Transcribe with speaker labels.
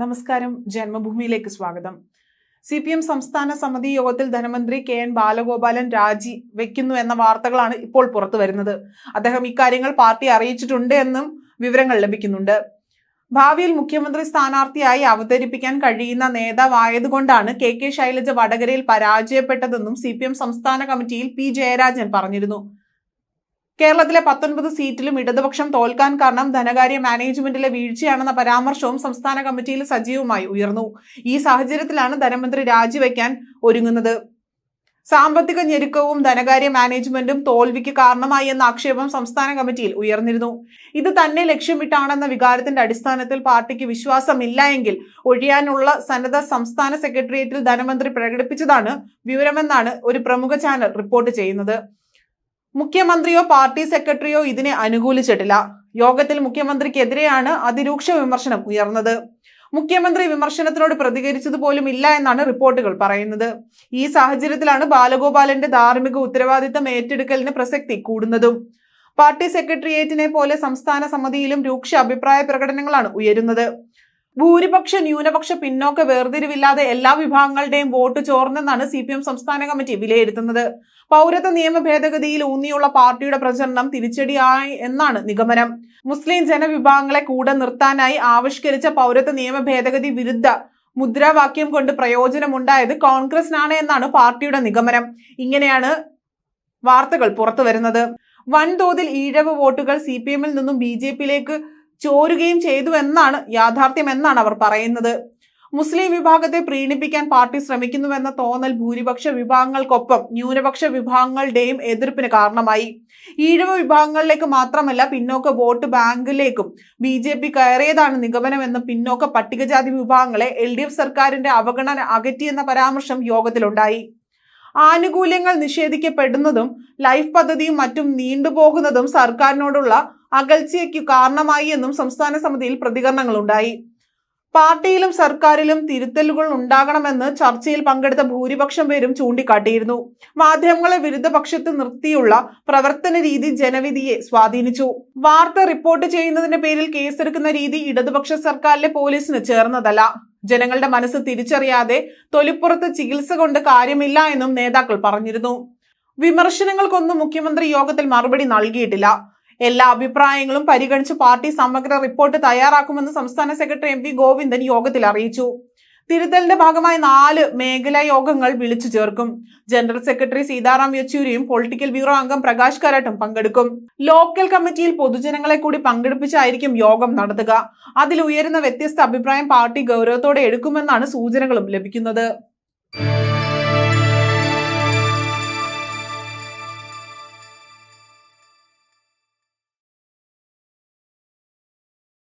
Speaker 1: നമസ്കാരം. ജന്മഭൂമിയിലേക്ക് സ്വാഗതം. C P M സംസ്ഥാന സമിതി യോഗത്തിൽ ധനമന്ത്രി കെ എൻ ബാലഗോപാലൻ രാജി വെക്കുന്നു എന്ന വാർത്തകളാണ് ഇപ്പോൾ പുറത്തു വരുന്നത്. അദ്ദേഹം ഇക്കാര്യങ്ങൾ പാർട്ടി അറിയിച്ചിട്ടുണ്ട് എന്നും വിവരങ്ങൾ ലഭിക്കുന്നുണ്ട്. ഭാവിയിൽ മുഖ്യമന്ത്രി സ്ഥാനാർത്ഥിയായി അവതരിപ്പിക്കാൻ കഴിയുന്ന നേതാവായതുകൊണ്ടാണ് കെ കെ ശൈലജ വടകരയിൽ പരാജയപ്പെട്ടതെന്നും സി സംസ്ഥാന കമ്മിറ്റിയിൽ പി ജയരാജൻ പറഞ്ഞിരുന്നു. കേരളത്തിലെ പത്തൊൻപത് സീറ്റിലും ഇടതുപക്ഷം തോൽക്കാൻ കാരണം ധനകാര്യ മാനേജ്മെന്റിലെ വീഴ്ചയാണെന്ന പരാമർശവും സംസ്ഥാന കമ്മിറ്റിയിൽ സജീവമായി ഉയർന്നു. ഈ സാഹചര്യത്തിലാണ് ധനമന്ത്രി രാജിവെക്കാൻ ഒരുങ്ങുന്നത്. സാമ്പത്തിക ഞെരുക്കവും ധനകാര്യ മാനേജ്മെന്റും തോൽവിക്ക് കാരണമായി എന്ന ആക്ഷേപം സംസ്ഥാന കമ്മിറ്റിയിൽ ഉയർന്നിരുന്നു. ഇത് തന്നെ ലക്ഷ്യമിട്ടാണെന്ന വികാരത്തിന്റെ അടിസ്ഥാനത്തിൽ പാർട്ടിക്ക് വിശ്വാസമില്ല എങ്കിൽ ഒഴിയാനുള്ള സന്നദ്ധ സംസ്ഥാന സെക്രട്ടേറിയറ്റിൽ ധനമന്ത്രി പ്രകടിപ്പിച്ചതാണ് വിവരമെന്നാണ് ഒരു പ്രമുഖ ചാനൽ റിപ്പോർട്ട് ചെയ്യുന്നത്. മുഖ്യമന്ത്രിയോ പാർട്ടി സെക്രട്ടറിയോ ഇതിനെ അനുകൂലിച്ചിട്ടില്ല. യോഗത്തിൽ മുഖ്യമന്ത്രിക്കെതിരെയാണ് അതിരൂക്ഷ വിമർശനം ഉയർന്നത്. മുഖ്യമന്ത്രി വിമർശനത്തിനോട് പ്രതികരിച്ചത് പോലും ഇല്ല എന്നാണ് റിപ്പോർട്ടുകൾ പറയുന്നത്. ഈ സാഹചര്യത്തിലാണ് ബാലഗോപാലന്റെ ധാർമ്മിക ഉത്തരവാദിത്തം ഏറ്റെടുക്കലിന് പ്രസക്തി കൂടുന്നതും. പാർട്ടി സെക്രട്ടേറിയറ്റിനെ പോലെ സംസ്ഥാന സമിതിയിലും രൂക്ഷ അഭിപ്രായ പ്രകടനങ്ങളാണ് ഉയരുന്നത്. ഭൂരിപക്ഷ ന്യൂനപക്ഷ പിന്നോക്ക വേർതിരിവില്ലാതെ എല്ലാ വിഭാഗങ്ങളുടെയും വോട്ട് ചോർന്നെന്നാണ് സി പി എം സംസ്ഥാന കമ്മിറ്റി വിലയിരുത്തുന്നത്. പൗരത്വ നിയമ ഭേദഗതിയിൽ ഊന്നിയുള്ള പാർട്ടിയുടെ പ്രചരണം തിരിച്ചടിയായി എന്നാണ് നിഗമനം. മുസ്ലിം ജനവിഭാഗങ്ങളെ കൂടെ നിർത്താനായി ആവിഷ്കരിച്ച പൗരത്വ നിയമ ഭേദഗതി വിരുദ്ധ മുദ്രാവാക്യം കൊണ്ട് പ്രയോജനമുണ്ടായത് കോൺഗ്രസിനാണ് എന്നാണ് പാർട്ടിയുടെ നിഗമനം. ഇങ്ങനെയാണ് വാർത്തകൾ പുറത്തു വരുന്നത് വൻതോതിൽ ഈഴവ വോട്ടുകൾ സി പി എമ്മിൽ നിന്നും ബി ജെ പിയിലേക്ക് ചോരുകയും ചെയ്തു എന്നാണ് യാഥാർത്ഥ്യം എന്നാണ് അവർ പറയുന്നത്. മുസ്ലിം വിഭാഗത്തെ പ്രീണിപ്പിക്കാൻ പാർട്ടി ശ്രമിക്കുന്നുവെന്ന തോന്നൽ ഭൂരിപക്ഷ വിഭാഗങ്ങൾക്കൊപ്പം ന്യൂനപക്ഷ വിഭാഗങ്ങളുടെയും എതിർപ്പിന് കാരണമായി. ഈഴവ വിഭാഗങ്ങളിലേക്ക് മാത്രമല്ല പിന്നോക്ക വോട്ട് ബാങ്കിലേക്കും ബി ജെ പി കയറിയതാണ് നിഗമനമെന്ന് പിന്നോക്ക പട്ടികജാതി വിഭാഗങ്ങളെ എൽ ഡി എഫ് സർക്കാരിന്റെ അവഗണന അകറ്റിയെന്ന പരാമർശം യോഗത്തിലുണ്ടായി. ആനുകൂല്യങ്ങൾ നിഷേധിക്കപ്പെടുന്നതും ലൈഫ് പദ്ധതിയും മറ്റും നീണ്ടുപോകുന്നതും സർക്കാരിനോടുള്ള അകൽച്ചയ്ക്ക് കാരണമായി എന്നും സംസ്ഥാന സമിതിയിൽ പ്രതികരണങ്ങളുണ്ടായി. പാർട്ടിയിലും സർക്കാരിലും തിരുത്തലുകൾ ഉണ്ടാകണമെന്ന് ചർച്ചയിൽ പങ്കെടുത്ത ഭൂരിപക്ഷം പേരും ചൂണ്ടിക്കാട്ടിയിരുന്നു. മാധ്യമങ്ങളെ വിരുദ്ധപക്ഷത്ത് നിർത്തിയുള്ള പ്രവർത്തന രീതി ജനവിധിയെ സ്വാധീനിച്ചു. വാർത്ത റിപ്പോർട്ട് ചെയ്യുന്നതിന്റെ പേരിൽ കേസെടുക്കുന്ന രീതി ഇടതുപക്ഷ സർക്കാരിലെ പോലീസിന് ചേർന്നതല്ല. ജനങ്ങളുടെ മനസ്സ് തിരിച്ചറിയാതെ തൊലിപ്പുറത്ത് ചികിത്സ കൊണ്ട് കാര്യമില്ല എന്നും നേതാക്കൾ പറഞ്ഞിരുന്നു. വിമർശനങ്ങൾക്കൊന്നും മുഖ്യമന്ത്രി യോഗത്തിൽ മറുപടി നൽകിയിട്ടില്ല. എല്ലാ അഭിപ്രായങ്ങളും പരിഗണിച്ച് പാർട്ടി സമഗ്ര റിപ്പോർട്ട് തയ്യാറാക്കുമെന്ന് സംസ്ഥാന സെക്രട്ടറി എം വി ഗോവിന്ദൻ യോഗത്തിൽ അറിയിച്ചു. തിരുത്തലിന്റെ ഭാഗമായി നാല് മേഖലാ യോഗങ്ങൾ വിളിച്ചു ചേർക്കും. ജനറൽ സെക്രട്ടറി സീതാറാം യെച്ചൂരിയും പൊളിറ്റിക്കൽ ബ്യൂറോ അംഗം പ്രകാശ് കാരാട്ടും പങ്കെടുക്കും. ലോക്കൽ കമ്മിറ്റിയിൽ പൊതുജനങ്ങളെ കൂടി പങ്കെടുപ്പിച്ചായിരിക്കും യോഗം നടത്തുക. അതിൽ ഉയരുന്ന വ്യത്യസ്ത അഭിപ്രായം പാർട്ടി ഗൗരവത്തോടെ എടുക്കുമെന്നാണ് സൂചനകളും ലഭിക്കുന്നത്.